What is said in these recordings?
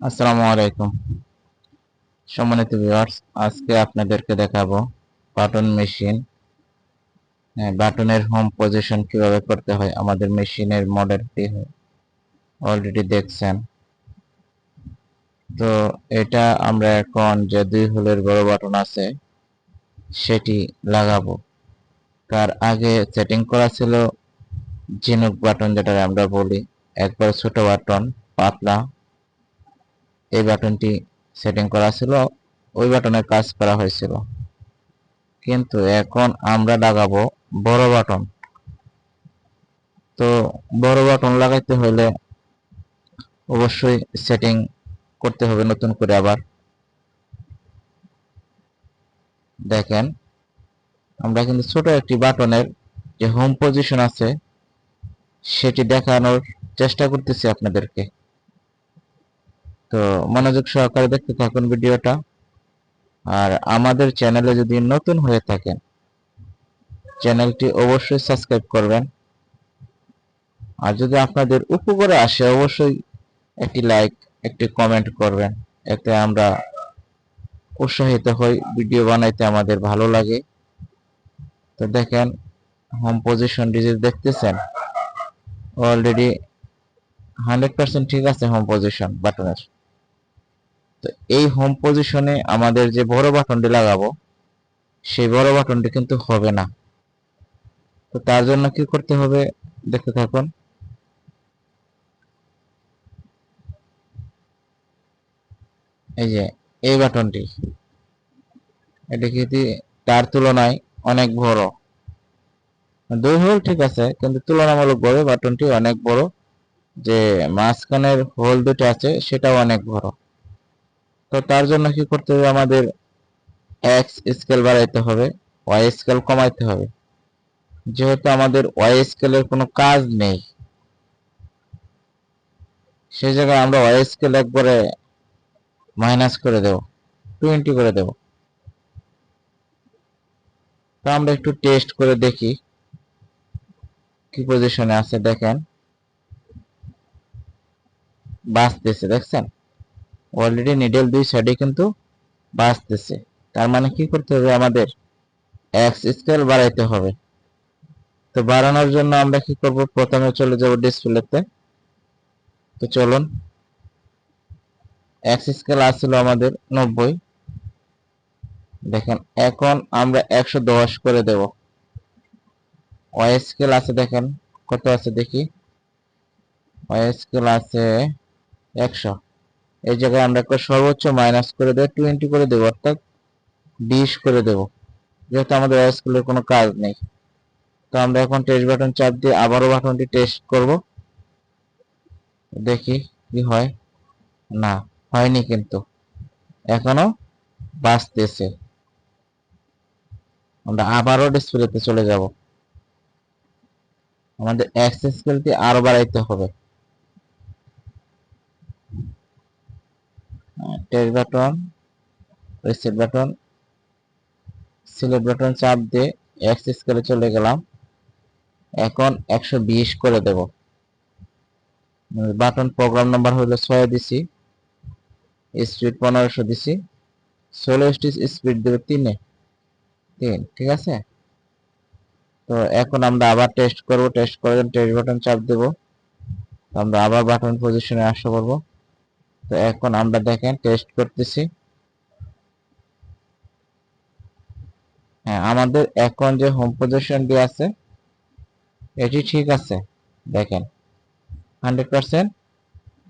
আসসালামু আলাইকুম। সম্মানিত ভিউয়ার্স আজকে আপনাদেরকে দেখাবো বাটন মেশিন বাটনের হোম পজিশন কীভাবে করতে হয়, আমাদের মেশিনের মডেলটি অলরেডি দেখছেন। তো এটা আমরা এখন যে দুই হোলের বড় বাটন আছে, সেটি লাগাবো। তার আগে সেটিং করা ছিল, ঝিনুক বাটন যেটা আমরা বলি, একবার ছোট বাটন পাতলা এই বাটনটি সেটিং করা ছিল, ওই বাটনের কাজ করা হয়েছিল। কিন্তু এখন আমরা লাগাবো বড় বাটন তো বড় বাটন লাগাইতে হলে অবশ্যই সেটিং করতে হবে নতুন করে আবার। দেখেন, আমরা কিন্তু ছোট একটি বাটনের যে হোম পজিশন আছে, সেটি দেখানোর চেষ্টা করতেছি আপনাদেরকে। তো মনোযোগ সহকারে দেখতে থাকুন ভিডিওটা। আর আমাদের চ্যানেলে যদি নতুন হয়ে থাকেন, চ্যানেলটি অবশ্যই সাবস্ক্রাইব করবেন। আর যদি আপনাদের উপকারে আসে, অবশ্যই একটি লাইক, একটি কমেন্ট করবেন। এতে আমরা উৎসাহিত হই, ভিডিও বানাইতে আমাদের ভালো লাগে। তো দেখেন হোম পজিশন ডিজিট দেখতেছেন অলরেডি হান্ড্রেড পার্সেন্ট ঠিক আছে হোম পজিশন বাটনের তো এই হোম পজিশনে আমাদের যে বড় বাটনটি লাগাবো, সেই বড় বাটনটি কিন্তু হবে না। তো তার জন্য কি করতে হবে, দেখতে থাকুন। এই যে, এই বাটনটি, এটি কিন্তু তার তুলনায় অনেক বড়। দুই হোল ঠিক আছে, কিন্তু তুলনামূলক বড় বাটনটি অনেক বড়। যে মাঝখানের হোল দুটো আছে, সেটাও অনেক বড়। তো তার জন্য কি করতে হবে? আমাদের এক্স স্কেল বাড়াইতে হবে ওয়াই স্কেল কমাইতে হবে। যেহেতু আমাদের ওয়াই স্কেলের কোনো কাজ নেই, সেই জায়গায় আমরা ওয়াই স্কেল একবারে মাইনাস করে দেব টোয়েন্টি করে দেব। তো আমরা একটু টেস্ট করে দেখি কি পজিশনে আছে, দেখেন। বাঁচতেছে, দেখছেন? অলরেডি নিডেল দুই সাইডে কিন্তু বাঁচতেছে। তার মানে কি করতে হবে? আমাদের এক্স স্কেল বাড়াইতে হবে। তো বাড়ানোর জন্য আমরা কি করব? প্রথমে চলে যাব ডিসপ্লেতে তো। চলুন। এক্স স্কেল আসছিল আমাদের নব্বই। দেখেন, এখন আমরা একশো দশ করে দেব। ওয়াই স্কেল আছে, দেখেন, কত আছে দেখি? ওয়াই স্কেল আছে একশো। এই জায়গায় আমরা একটা সর্বোচ্চ মাইনাস করে দেব টোয়েন্টি করে দেবো, অর্থাৎ বিশ করে দেব। যেহেতু আমাদের স্কেলের কোনো কাজ নেই। তো আমরা এখন টেস্ট বাটন চাপ দিয়ে আবারও বাটনটি টেস্ট করব। দেখি কি হয়। না, হয়নি কিন্তু। এখনও বাঁচতেছে আমরা আবারও ডিসপ্লেতে চলে যাব। আমাদের অ্যাক্সেস স্কেলটি আরও বাড়াইতে হবে। Test button reset button select button চাপ দিয়ে এক্স স্কেলে চলে গেলাম। এখন একশো বিশ করে দেব। বাটন প্রোগ্রাম নাম্বার হলো ছয় দিছি স্পিড পনেরোশো দিছি, ষোলো স্পিড দেবে তিনে, তিন, ঠিক আছে? তো এখন আমরা আবার টেস্ট করব টেস্ট করে টেস্ট বাটন চাপ দেব। আমরা আবার বাটন পজিশনে আসতে পারব। তো এখন আমরা দেখেন টেস্ট করতেছি। হ্যাঁ আমাদের এখন যে হোম পজিশনটি আছে, এটি ঠিক আছে, দেখেন। হান্ড্রেড পার্সেন্ট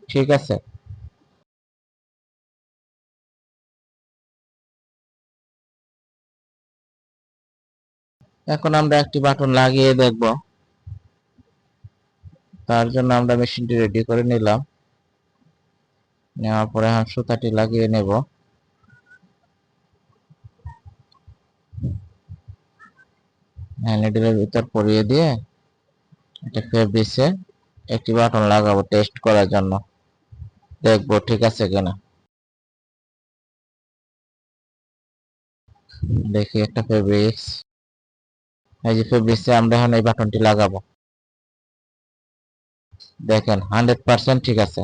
ঠিক আছে। এখন আমরা একটি বাটন লাগিয়ে দেখব। তার জন্য আমরা মেশিনটি রেডি করে নিলাম। নেওয়ার পরে এখন সুতাটি লাগিয়ে নেব। হ্যান্ডেলের ভিতর পরিয়ে দিয়ে এটা ফেব্রিক্সে একটি বাটন লাগাবো টেস্ট করার জন্য। দেখব ঠিক আছে কিনা। দেখি একটা ফেব্রিক্স এই যে ফেব্রিক্সে আমরা এখন এই বাটনটি লাগাবো। দেখেন হান্ড্রেড পার্সেন্ট ঠিক আছে।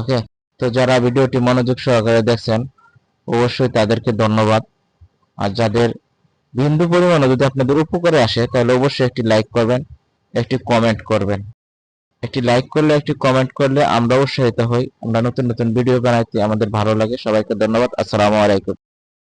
ওকে তো যারা ভিডিওটি মনোযোগ সহকারে দেখছেন, অবশ্যই তাদেরকে ধন্যবাদ। আর যাদের বিন্দু পরিমাণে যদি আপনাদের উপকারে আসে, তাহলে অবশ্যই একটি লাইক করবেন, একটি কমেন্ট করবেন। একটি লাইক করলে, একটি কমেন্ট করলে আমরা উৎসাহিত হই। আমরা নতুন নতুন ভিডিও বানাইতে আমাদের ভালো লাগে। সবাইকে ধন্যবাদ। আসসালামু আলাইকুম।